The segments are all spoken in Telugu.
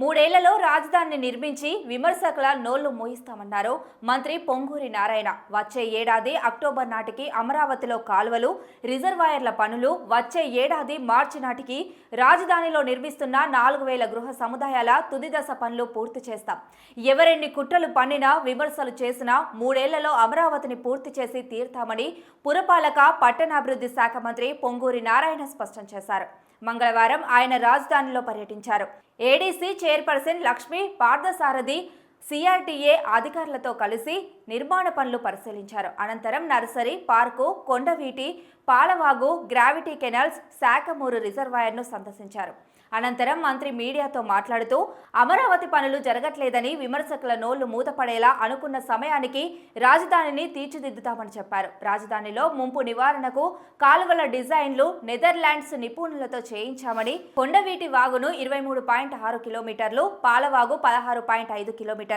మూడేళ్ళలో రాజధానిని నిర్మించి విమర్శకుల నోళ్ళు మోయిస్తామన్నారు. మంత్రి పొంగూరి నారాయణ. వచ్చే ఏడాది అక్టోబర్ నాటికి అమరావతిలో కాలువలు రిజర్వాయర్ల పనులు వచ్చే ఏడాది మార్చి నాటికి రాజధానిలో నిర్మిస్తున్న నాలుగు వేల గృహ సముదాయాల తుది దశ పనులు పూర్తి చేస్తాం. ఎవరెన్ని కుట్రలు పన్నినా విమర్శలు చేసినా మూడేళ్ళలో అమరావతిని పూర్తి చేసి తీర్తామని పురపాలక పట్టణాభివృద్ధి శాఖ మంత్రి పొంగూరి నారాయణ స్పష్టం చేశారు. మంగళవారం ఆయన రాజధానిలో పర్యటించారు. ADC chairperson Lakshmi Parthasarathy CRDA అధికారులతో కలిసి నిర్మాణ పనులు పరిశీలించారు. అనంతరం nursery park Kondaveeti Palavagu gravity canals Sakhamuru రిజర్వాయర్ను సందర్శించారు. అనంతరం మంత్రి మీడియాతో మాట్లాడుతూ అమరావతి పనులు జరగట్లేదని విమర్శకుల నోళ్ళు మూతపడేలా అనుకున్న సమయానికి రాజధానిని తీర్చిదిద్దుతామని చెప్పారు. రాజధానిలో ముంపు నివారణకు కాలువల డిజైన్లు నెదర్లాండ్స్ నిపుణులతో చేయించామని కొండవీటి వాగును ఇరవై మూడు పాయింట్ ఆరు కిలోమీటర్లు పాలవాగు పదహారు పాయింట్ ఐదు కిలోమీటర్లు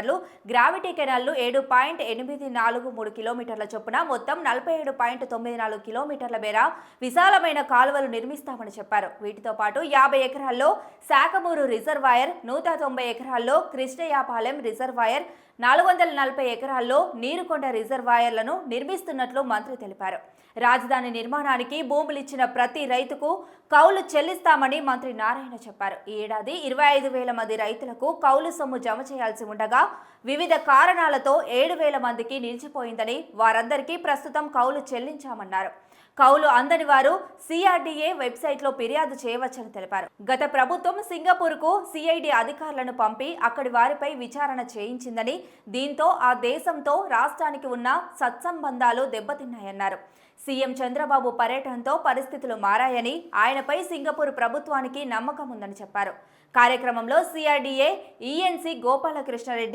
గ్రావిటీ కెనాల్ను ఏడు పాయింట్ ఎనిమిది నాలుగు మూడు కిలోమీటర్ల చొప్పున మొత్తం నలభై ఏడు పాయింట్ తొమ్మిది నాలుగు కిలోమీటర్ల మేర విశాలమైన కాలువలు నిర్మిస్తామని చెప్పారు. వీటితో పాటు యాభై ఎకరాల్లో శాఖమూరు రిజర్వాయర్ నూట తొంభై ఎకరాల్లో కృష్ణయాపాలెం రిజర్వాయర్ నాలుగు వందల నలభై ఎకరాల్లో నీరుకొండ రిజర్వాయర్లను నిర్మిస్తున్నట్లు మంత్రి తెలిపారు. రాజధాని నిర్మాణానికి భూములిచ్చిన ప్రతి రైతుకు కౌలు చెల్లిస్తామని మంత్రి నారాయణ చెప్పారు. ఈ ఏడాది ఇరవై ఐదు వేల మంది రైతులకు కౌలు సొమ్ము జమ చేయాల్సి ఉండగా వివిధ కారణాలతో ఏడు వేల మందికి నిలిచిపోయిందని వారందరికీ ప్రస్తుతం కౌలు చెల్లించామన్నారు. కౌలు అందని వారు సిఆర్డీఏ వెబ్సైట్లో ఫిర్యాదు చేయవచ్చని తెలిపారు. గత ప్రభుత్వం సింగపూర్కు సిఐడి అధికారులను పంపి అక్కడి వారిపై విచారణ చేయించిందని దీంతో ఆ దేశంతో రాష్ట్రానికి ఉన్న సత్సంబంధాలు దెబ్బతిన్నాయన్నారు. సీఎం చంద్రబాబు పర్యటనతో పరిస్థితులు మారాయని ఆయనపై సింగపూర్ ప్రభుత్వానికి నమ్మకం ఉందని చెప్పారు. కార్యక్రమంలో CRDA ENC Gopalakrishna Reddy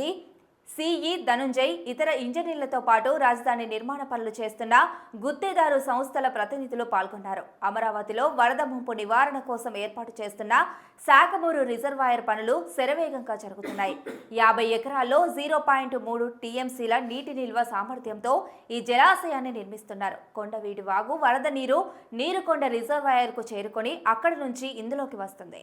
CE Dhanunjay ఇతర ఇంజనీర్లతో పాటు రాజధాని నిర్మాణ పనులు చేస్తున్న గుత్తేదారు సంస్థల ప్రతినిధులు పాల్గొన్నారు. అమరావతిలో వరద ముంపు నివారణ కోసం ఏర్పాటు చేస్తున్న శాఖమూరు రిజర్వాయర్ పనులు శరవేగంగా జరుగుతున్నాయి. యాభై ఎకరాల్లో జీరో పాయింట్ మూడు టీఎంసీల నీటి నిల్వ సామర్థ్యంతో ఈ జలాశయాన్ని నిర్మిస్తున్నారు. కొండవీడి వాగు వరద నీరు నీరుకొండ రిజర్వాయర్కు చేరుకొని అక్కడి నుంచి ఇందులోకి వస్తుంది.